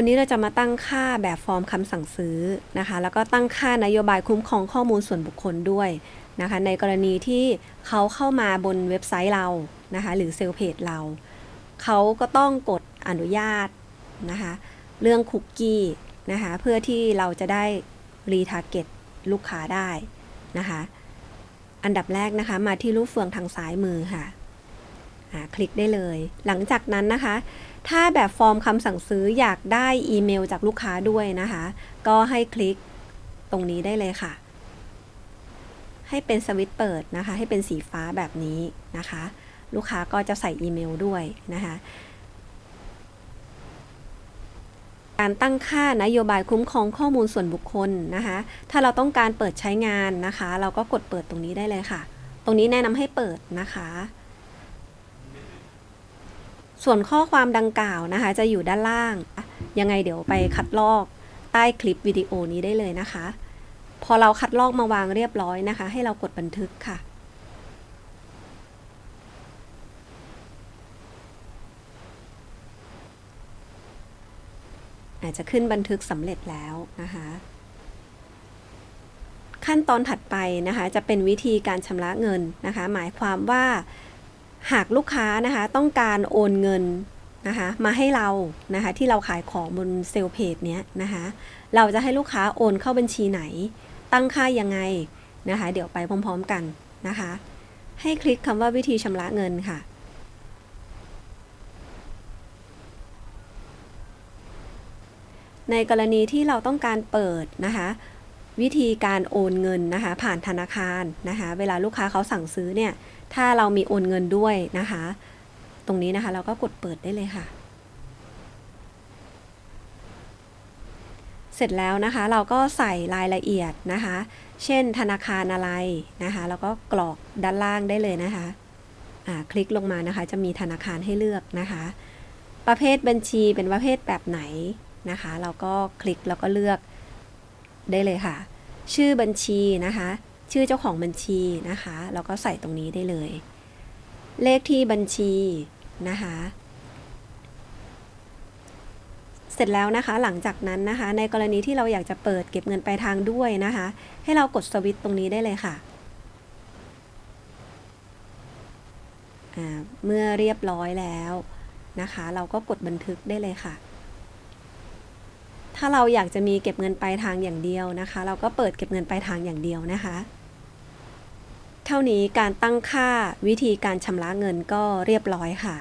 วันนี้เราจะมาตั้งค่าแบบฟอร์มคำสั่งซื้อนะคะ แล้วก็ตั้งค่านโยบายคุ้มครองข้อมูลส่วนบุคคลด้วยนะคะ ในกรณีที่เขาเข้ามาบนเว็บไซต์เรานะคะ หรือเซลล์เพจเรา เขาก็ต้องกดอนุญาตนะคะ เรื่องคุกกี้นะคะ เพื่อที่เราจะได้รีทาร์เก็ตลูกค้าได้นะคะ อันดับแรกนะคะ มาที่รูปเฟืองทางซ้ายมือค่ะ คลิกได้เลย หลังจากนั้นนะคะ ถ้าแบบฟอร์มคำสั่งซื้ออยากได้อีเมลจากลูกค้าด้วยนะคะ ก็ให้คลิกตรงนี้ได้เลยค่ะ ให้เป็นสวิตช์เปิดนะคะ ให้เป็นสีฟ้าแบบนี้นะคะ ลูกค้าก็จะใส่อีเมลด้วยนะคะการตั้งค่านโยบายคุ้มครองข้อมูลส่วนบุคคลนะคะ ถ้าเราต้องการเปิดใช้งานนะคะ เราก็กดเปิดตรงนี้ได้เลยค่ะ ตรงนี้แนะนำให้เปิดนะคะ ส่วนข้อความดังกล่าวนะคะ จะอยู่ด้านล่าง ยังไงเดี๋ยวไปคัดลอกใต้คลิปวิดีโอนี้ได้เลยนะคะ พอเราคัดลอกมาวางเรียบร้อยนะคะ ให้เรากดบันทึกค่ะ อาจจะขึ้นบันทึกสำเร็จแล้วนะคะ ขั้นตอนถัดไปนะคะ จะเป็นวิธีการชำระเงินนะคะ หมายความว่า หากลูกค้านะคะต้องการโอนเงินนะคะมาให้เรานะคะที่เราขายของบนเซลล์เพจเนี้ยนะคะเราจะให้ลูกค้าโอนเข้าบัญชีไหน ตั้งค่ายังไงนะคะเดี๋ยวไปพร้อมๆกันนะคะให้คลิกคำว่าวิธีชำระเงินค่ะในกรณีที่เราต้องการเปิดนะคะ วิธีการโอนเงินนะคะผ่านธนาคารนะคะ เวลาลูกค้าเขาสั่งซื้อเนี่ย ถ้าเรามีโอนเงินด้วยนะคะ ตรงนี้นะคะเราก็กดเปิดได้เลยค่ะ เสร็จแล้วนะคะเราก็ใส่รายละเอียดนะคะ เช่นธนาคารอะไรนะคะแล้วก็กรอกด้านล่างได้เลยนะคะอ่าคลิกลงมานะคะ จะมีธนาคารให้เลือกนะคะ ประเภทบัญชีเป็นประเภทแบบไหนนะคะ เราก็คลิกแล้วก็เลือก ได้เลยค่ะ ชื่อบัญชีนะคะ ชื่อเจ้าของบัญชีนะคะเราก็ใส่ตรงนี้ได้เลย เลขที่บัญชีนะคะ เสร็จแล้วนะคะ หลังจากนั้นนะคะ ในกรณีที่เราอยากจะเปิดเก็บเงินปลายทางด้วยนะคะ ให้เรากดสวิตช์ตรงนี้ได้เลยค่ะเมื่อเรียบร้อยแล้วนะคะ เราก็กดบันทึกได้เลยค่ะ ถ้าเราอยากจะมีเก็บเงินปลายทางอย่างเดียวนะคะ เราก็เปิดเก็บเงินปลายทางอย่างเดียวนะคะ เท่านี้การตั้งค่าวิธีการชำระเงินก็เรียบร้อยค่ะ